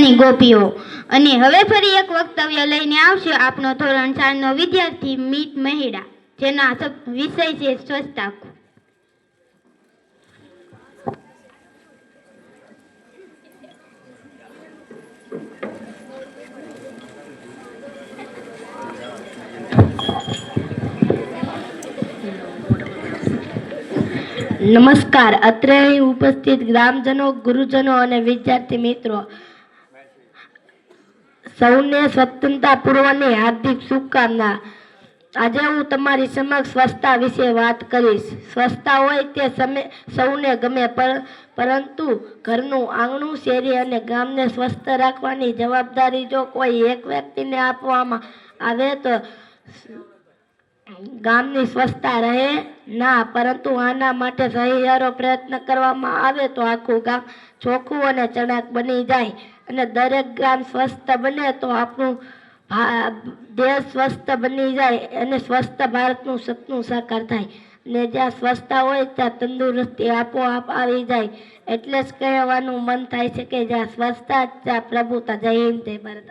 નાની ગોપીઓ. અને હવે ફરી એક વક્તવ્ય લઈને આવશે આપનો ધોરણ ચારનો વિદ્યાર્થી મીત મહેડા, જેના વિષય છે સ્વચ્છતા નમસ્કાર. અત્રે ઉપસ્થિત ગ્રામજનો, ગુરુજનો અને વિદ્યાર્થી મિત્રો સૌને સ્વતંત્રતા પૂર્વની હાર્દિક શુભકામના. આજે હું તમારી સમક્ષ સ્વચ્છતા વિશે વાત કરીશ. સ્વચ્છતા હોય તે સમય સૌને ગમે, પર- પરંતુ ઘરનું આંગણું શેરી અને ગામને સ્વસ્થ રાખવાની જવાબદારી જો કોઈ એક વ્યક્તિને આપવામાં આવે તો ગામની સ્વચ્છતા રહે ના, પરંતુ આના માટે સહિયારો પ્રયત્ન કરવામાં આવે તો આખું ગામ ચોખ્ખું અને ચણાક બની જાય અને દરેક ગામ સ્વસ્થ બને તો આપણું દેશ સ્વસ્થ બની જાય અને સ્વસ્થ ભારતનું સપનું સાકાર થાય. ને જ્યાં સ્વચ્છતા હોય ત્યાં તંદુરસ્તી આપોઆપ આવી જાય. એટલે જ કહેવાનું મન થાય છે કે જ્યાં સ્વચ્છતા ત્યાં પ્રભુતા. જય હિન્દ, જય ભારત.